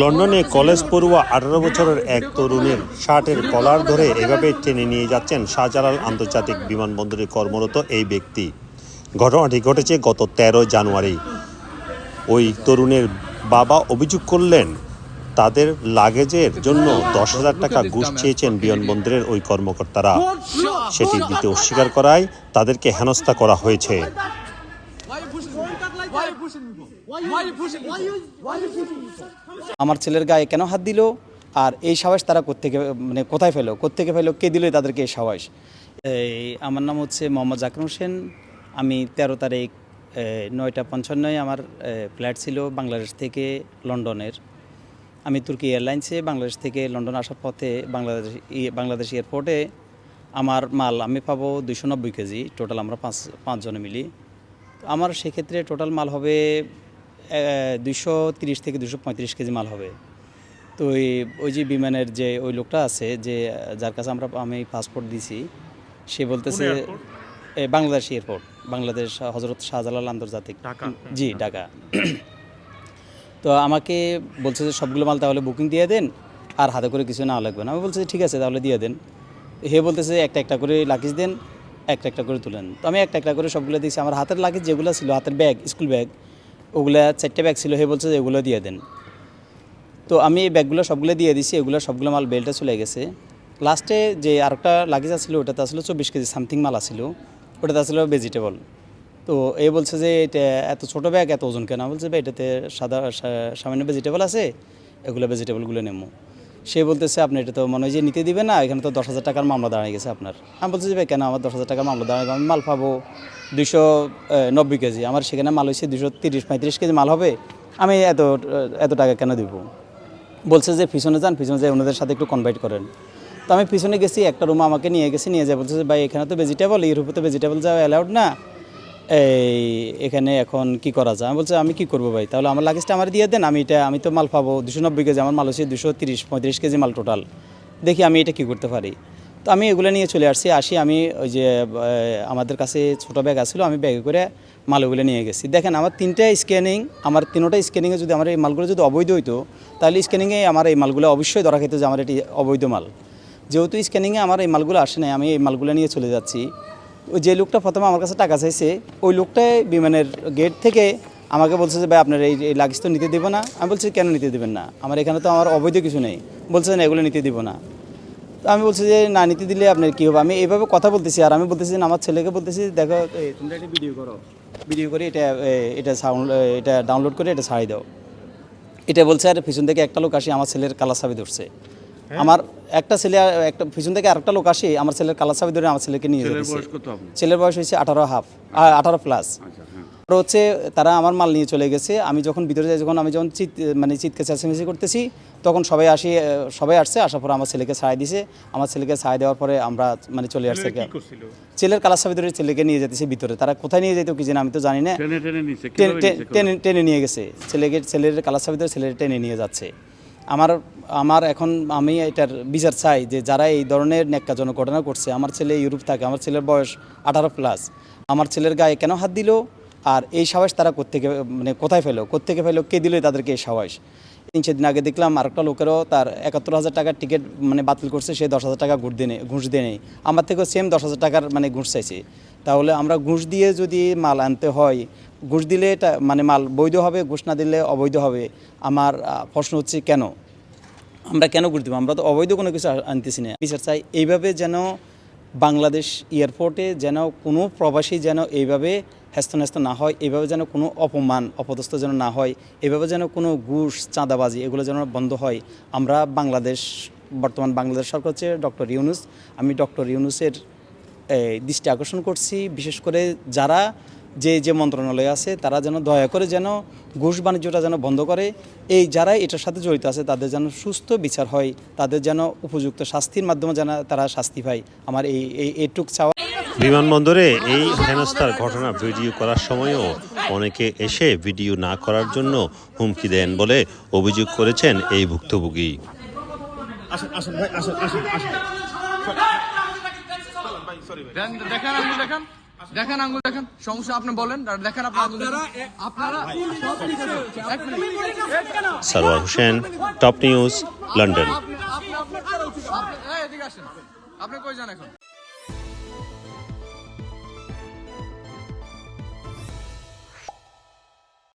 লন্ডনে কলেজ পড়ুয়া আঠারো বছরের এক তরুণের শার্টের কলার ধরে এভাবে টেনে নিয়ে যাচ্ছেন শাহজালাল আন্তর্জাতিক বিমানবন্দরে কর্মরত এই ব্যক্তি। ঘটনাটি ঘটেছে গত তেরো জানুয়ারি। ওই তরুণের বাবা অভিযোগ করলেন, তাদের লাগেজের জন্য দশ হাজার টাকা ঘুষ চেয়েছেন বিমানবন্দরের ওই কর্মকর্তারা। সেটি দিতে অস্বীকার করায় তাদেরকে হেনস্থা করা হয়েছে। আমার ছেলের গায়ে কেন হাত দিল? আর এই সাহস তারা কোত্থেকে মানে কোথায় ফেলো? কোত্থেকে ফেলো? কে দিল তাদেরকে এই সাহস? এই আমার নাম হচ্ছে মোহাম্মদ জাকির হোসেন। আমি তেরো তারিখ নয়টা পঞ্চান্নয় আমার এ, ফ্লাইট ছিল বাংলাদেশ থেকে লন্ডনের। আমি তুর্কি এয়ারলাইন্সে বাংলাদেশ থেকে লন্ডন আসার পথে বাংলাদেশ বাংলাদেশ এয়ারপোর্টে আমার মাল আমি পাবো দুশো নব্বই কেজি। টোটাল আমরা পাঁচ পাঁচজনে মিলি। তো আমার সেক্ষেত্রে টোটাল মাল হবে দুশো তিরিশ থেকে দুশো পঁয়ত্রিশ কেজি মাল হবে। তো ওই ওই যে বিমানের যে ওই লোকটা আছে যে যার কাছে আমরা আমি পাসপোর্ট দিছি সে বলতেছে এ, বাংলাদেশ এয়ারপোর্ট বাংলাদেশ হজরত শাহজালাল আন্তর্জাতিক। জি ঢাকা। তো আমাকে বলছে যে সবগুলো মাল তাহলে বুকিং দিয়ে দেন আর হাতে করে কিছু না লাগবে না। আমি বলছি ঠিক আছে তাহলে দিয়ে দেন। হে বলতেছে একটা একটা করে লাকিজ দেন একটা একটা করে তুলেন। তো আমি একটা একটা করে সবগুলো দিয়েছি। আমার হাতের লাকিজ যেগুলো ছিল হাতের ব্যাগ স্কুল ব্যাগ ওগুলা চারটে ব্যাগ ছিল হে বলছে যে এগুলো দিয়ে দেন। তো আমি এই ব্যাগগুলো সবগুলো দিয়ে দিছি, এগুলো সবগুলো মাল বেল্টে চলে গেছে। লাস্টে যে আরেকটা লাগেজ আসছিল ওটাতে আসলে চব্বিশ কেজি সামথিং মাল আসছিল ওটাতে আসলে ভেজিটেবল তো এ বলছে যে এটা এত ছোটো ব্যাগ এত ওজন কেনা? বলছে, ভাই, এটাতে সাদা সামান্য ভেজিটেবল আছে, এগুলো ভেজিটেবলগুলো নেব সে বলতেছে, আপনি এটা তো মনে হয় যে নিতে দিবে না, এখানে তো দশ হাজার টাকার মামলা দাঁড়িয়ে গেছে আপনার। আমি বলছি যে ভাই, কেন আমার দশ হাজার টাকার মামলা দাঁড়াবে আমি মাল পাবো দুশো নব্বই কেজি। আমার সেখানে মাল হয়েছে দুশো তিরিশ, পঁয়ত্রিশ কেজি মাল হবে। আমি এত এত টাকা কেন দিব? বলছে যে, পিছনে যান, পিছনে যাই, ওনাদের সাথে একটু কনভাইট করেন। তো আমি পিছনে গেছি, একটা রুম আমাকে নিয়ে গেছি, নিয়ে যায় বলছে ভাই, এখানে তো ভেজিটেবল ইউরোপে তো ভেজিটেবল যাওয়া অ্যালাউড না। এই, এখানে এখন কি করা যায়? আমি বলছি, আমি কি করব ভাই? তাহলে আমার লাগেজটা আমার দিয়ে দেন, আমি এটা, আমি তো মাল পাবো। দুশো নব্বই কেজি আমার মাল হচ্ছে দুশো তিরিশ, পঁয়ত্রিশ কেজি মাল টোটাল দেখি আমি এটা কি করতে পারি? তো আমি এগুলো নিয়ে চলে আসছি, আসি আমি ওই যে আমাদের কাছে ছোটো ব্যাগ আসছিল আমি ব্যাগে করে মালগুলো নিয়ে গেছি। দেখেন, আমার তিনটা স্ক্যানিং আমার তিনোটা স্ক্যানিংয়ে যদি আমার এই মালগুলো যদি অবৈধ হইতো, তাহলে স্ক্যানিংয়ে আমার এই মালগুলো অবশ্যই ধরা খেত যে আমার এটি অবৈধ মাল। যেহেতু স্ক্যানিংয়ে আমার এই মালগুলো আসে নাই, আমি এই মালগুলো নিয়ে চলে যাচ্ছি। যে লোকটা প্রথমে আমার কাছে টাকা চাইছে ওই লোকটাই বিমানের গেট থেকে আমাকে বলছে যে ভাই আপনার এই লাগেজ তো নিতে দেবো না। আমি বলছি কেন নিতে দেবেন না? আমার এখানে তো আমার অবৈধ কিছু নেই। বলছে না এগুলো নিতে দিব না। তো আমি বলছি যে না নিতে দিলে আপনার কী হবে? আমি এইভাবে কথা বলতেছি আর আমি বলতেছি আমার ছেলেকে বলতেছি দেখো তোমরা একটা ভিডিও করো। ভিডিও করে এটা এটা সাউন্ড এটা ডাউনলোড করে এটা ছাড়ি দাও। এটা বলছে আর পিছন থেকে একটা লোক আসি আমার ছেলের কালা চাবি ধরছে। আমার একটা ছেলে একটা পিছন থেকে আরেকটা লোক আসি আমার ছেলের কালার চাবি ধরে আমার ছেলেকে নিয়ে যেতেছে ছেলের বয়স হয়েছে আঠারো হাফ আঠারো প্লাস আর হচ্ছে তারা আমার মাল নিয়ে চলে গেছে। আমি যখন ভিতরে যাই যখন আমি যখন চিৎ মানে চিৎকে চেঁচামেচি করতেছি তখন সবাই আসি সবাই আসছে আসার পরে আমার ছেলেকে ছাড়াই দিছে। আমার ছেলেকে ছাড়াই দেওয়ার পরে আমরা মানে চলে আসছে ছেলের কালার চাবি ধরে ছেলেকে নিয়ে যেতেছে ভিতরে। তারা কোথায় নিয়ে যেত কি জানি আমি তো জানি না। টেনে নিয়ে গেছে। ছেলেকে ছেলের কালার চাবি ধরে ছেলের টেনে নিয়ে যাচ্ছে। আমার আমার এখন আমি এটার বিচার চাই যে যারা এই ধরনের ন্যাক্কাজনক ঘটনা করছে, আমার ছেলে ইউরোপ থাকে, আমার ছেলের বয়স আঠারো প্লাস আমার ছেলের গায়ে কেন হাত দিল? আর এই সাহস তারা কোত্থেকে মানে কোথায় ফেলো? কোত্থেকে ফেলো? কে দিল তাদেরকে এই সাহস? তিন, চার দিন আগে দেখলাম আরেকটা লোকেরও তার একাত্তর হাজার টাকার টিকিট মানে বাতিল করছে, সে দশ হাজার টাকা ঘুষ দিয়ে ঘুষ দিয়ে নেই আমার থেকেও সেম দশ হাজার টাকার মানে ঘুষ চাইছে। তাহলে আমরা ঘুষ দিয়ে যদি মাল আনতে হয়, ঘুষ দিলে এটা মানে মাল বৈধ হবে, ঘুষ না দিলে অবৈধ হবে। আমার প্রশ্ন হচ্ছে কেন? আমরা কেন ঘুষ দেবো? আমরা তো অবৈধ কোনো কিছু আনতেছি না। বিচার চাই এইভাবে যেন বাংলাদেশ এয়ারপোর্টে যেন কোনো প্রবাসী যেন এইভাবে হ্যাস্ত না হয়, এইভাবে যেন কোনো অপমান, অপদস্থ যেন না হয় এভাবে যেন কোনো ঘুষ, চাঁদাবাজি এগুলো যেন বন্ধ হয়। আমরা বাংলাদেশ, বর্তমান বাংলাদেশ সরকার হচ্ছে ডক্টর ইউনুস। আমি ডক্টর ইউনুসের দৃষ্টি আকর্ষণ করছি বিশেষ করে যারা যে যে মন্ত্রণালয় আছে তারা যেন দয়া করে যেন ঘুষ বাণিজ্যটা যেন বন্ধ করে। এই যারা এটার সাথে জড়িত আছে তাদের যেন সুস্থ বিচার হয় তাদের যেন উপযুক্ত শাস্তির মাধ্যমে যেন তারা শাস্তি পায়। আমার এই এই এইটুক চাওয়া। বিমানবন্দরে এই হেনস্থার ঘটনা ভিডিও করার সময়ও অনেকে এসে ভিডিও না করার জন্য হুমকি দেন বলে অভিযোগ করেছেন এই ভুক্তভোগী। আসেন আসেন ভাই আসেন আসেন আসেন। দেন- দেখেন আপনি দেখেন। দেখেন আঙ্গুল দেখেন। সমস্যা আপনি বলেন আর দেখেন আপনার আঙ্গুল আপনারা Sarwar Hossain top news London আপনি কই যান এখন?